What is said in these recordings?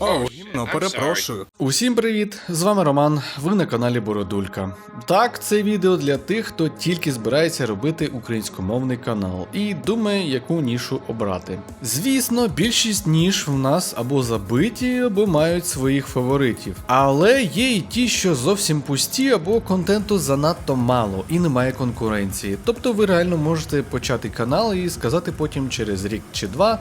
О, гімно, перепрошую. Усім привіт! З вами Роман. Ви на каналі Бородулька. Так, це відео для тих, хто тільки збирається робити українськомовний канал і думає, яку нішу обрати. Звісно, більшість ніж в нас або забиті, або мають своїх фаворитів. Але є і ті, що зовсім пусті, або контенту занадто мало і немає конкуренції. Тобто ви реально можете почати канал і сказати потім через рік чи два.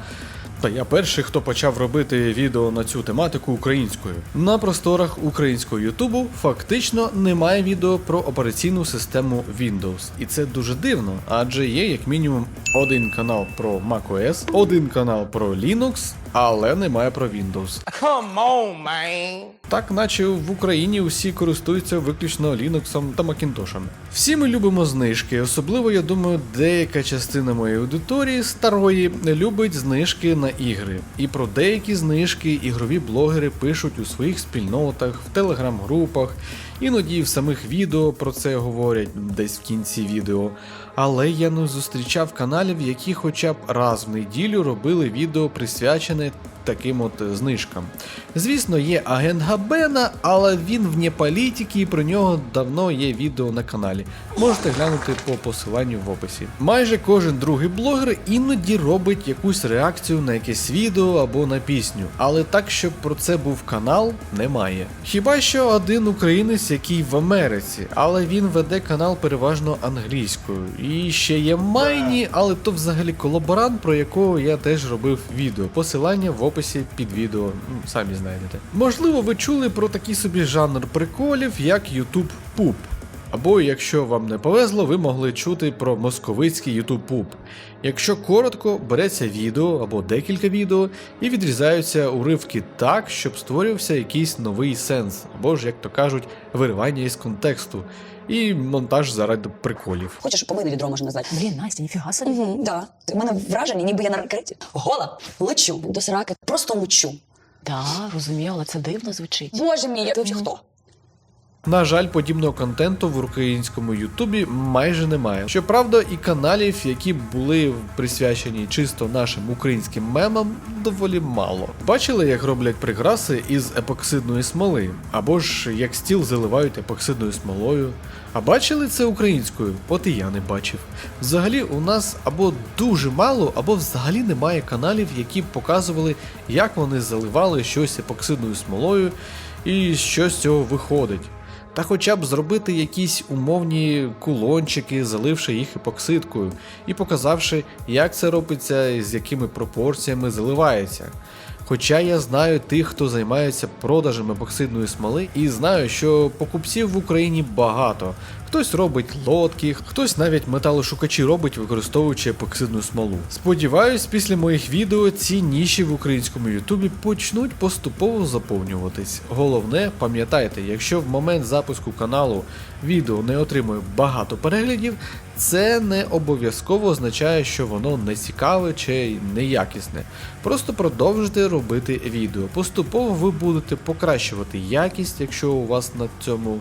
Та я перший, хто почав робити відео на цю тематику українською. На просторах українського Ютубу фактично немає відео про операційну систему Windows. І це дуже дивно, адже є як мінімум один канал про macOS, один канал про Linux, але немає про Windows. Come on, man. Так, наче в Україні усі користуються виключно Linux та Macintosh. Всі ми любимо знижки, особливо, я думаю, деяка частина моєї аудиторії старої любить знижки на ігри. І про деякі знижки ігрові блогери пишуть у своїх спільнотах, в телеграм-групах, іноді в самих відео про це говорять десь в кінці відео. Але я не зустрічав каналів, які хоча б раз в неділю робили відео присвячене таким от знижкам. Звісно, є агент Габена, але він вне політики і про нього давно є відео на каналі. Можете глянути по посиланню в описі. Майже кожен другий блогер іноді робить якусь реакцію на якесь відео або на пісню, але так, щоб про це був канал, немає. Хіба що один українець, який в Америці, але він веде канал переважно англійською. І ще є Майні, але то взагалі колаборант, про якого я теж робив відео. Посилання в описі під відео, ну, самі знайдете. Можливо, ви чули про такий собі жанр приколів, як YouTube Пуп. Або, якщо вам не повезло, ви могли чути про московицький YouTube Пуп. Якщо коротко, береться відео або декілька відео і відрізаються уривки так, щоб створювався якийсь новий сенс, або ж, як то кажуть, виривання із контексту, і монтаж заради приколів. Хочеш, повинен відро можна назвати? Блін, Настя, ніфіга собі. Угу, да. У мене враження, ніби я на ракеті. Гола, лечу до сраки, просто лечу. Так, розумію, але це дивно звучить. Боже мій, я ти взагалі хто? На жаль, подібного контенту в українському Ютубі майже немає. Щоправда, і каналів, які були присвячені чисто нашим українським мемам, доволі мало. Бачили, як роблять прикраси із епоксидної смоли, або ж як стіл заливають епоксидною смолою. А бачили це українською? От і я не бачив. Взагалі, у нас або дуже мало, або взагалі немає каналів, які б показували, як вони заливали щось епоксидною смолою і що з цього виходить. Та хоча б зробити якісь умовні кулончики, заливши їх епоксидкою, і показавши, як це робиться з якими пропорціями заливається. Хоча я знаю тих, хто займається продажем епоксидної смоли, і знаю, що покупців в Україні багато. Хтось робить лодки, хтось навіть металошукачі робить, використовуючи епоксидну смолу. Сподіваюсь, після моїх відео ці ніші в українському Ютубі почнуть поступово заповнюватись. Головне, пам'ятайте, якщо в момент запуску каналу відео не отримує багато переглядів, це не обов'язково означає, що воно не цікаве чи неякісне. Просто продовжуйте робити відео. Поступово ви будете покращувати якість, якщо у вас на цьому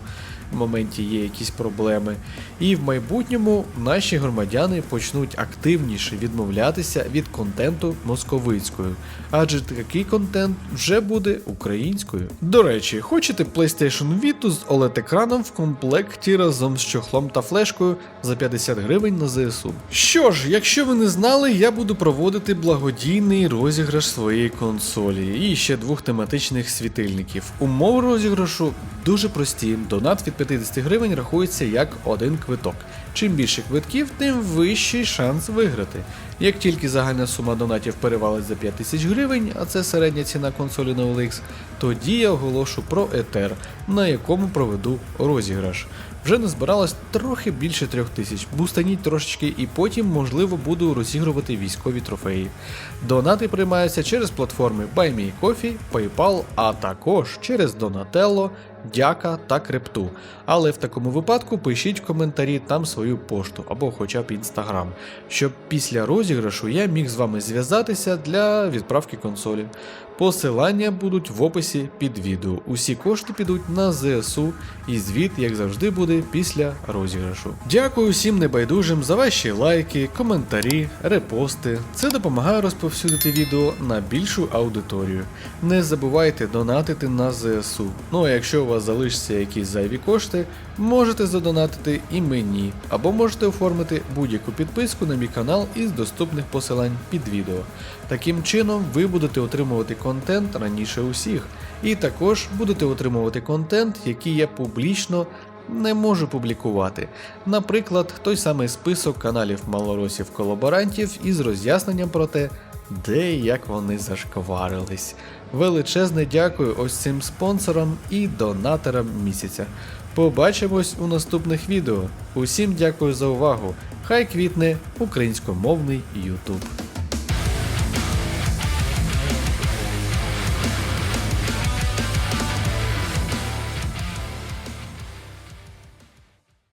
моменті є якісь проблеми. І в майбутньому наші громадяни почнуть активніше відмовлятися від контенту московицькою, адже такий контент вже буде українською. До речі, хочете PlayStation Vita з OLED-екраном в комплекті разом з чохлом та флешкою за 50 гривень на ЗСУ. Що ж, якщо ви не знали, я буду проводити благодійний розіграш своєї консолі і ще двох тематичних світильників. Умови розіграшу дуже прості. Донат від 50 гривень рахується як один квиток. Чим більше квитків, тим вищий шанс виграти. Як тільки загальна сума донатів перевалить за 5 тисяч гривень, а це середня ціна консолі на OLX, тоді я оголошу про етер, на якому проведу розіграш. Вже назбиралось трохи більше трьох тисяч. Бустаніть трошечки і потім, можливо, буду розігрувати військові трофеї. Донати приймаються через платформи BuyMeCoffee, PayPal, а також через Donatello, дяка та крипту. Але в такому випадку пишіть в коментарі там свою пошту або хоча б інстаграм, щоб після розіграшу я міг з вами зв'язатися для відправки консолі. Посилання будуть в описі під відео. Усі кошти підуть на ЗСУ, і звіт, як завжди, буде після розіграшу. Дякую всім небайдужим за ваші лайки, коментарі, репости. Це допомагає розповсюдити відео на більшу аудиторію. Не забувайте донатити на ЗСУ. Ну а якщо у вас залишаться якісь зайві кошти, можете задонатити і мені, або можете оформити будь-яку підписку на мій канал із доступних посилань під відео. Таким чином, ви будете отримувати контент раніше усіх, і також будете отримувати контент, який я публічно не можу публікувати. Наприклад, той самий список каналів малоросів колаборантів із роз'ясненням про те, де і як вони зашкварились. Величезне дякую ось цим спонсорам і донаторам місяця. Побачимось у наступних відео. Усім дякую за увагу. Хай квітне українськомовний YouTube.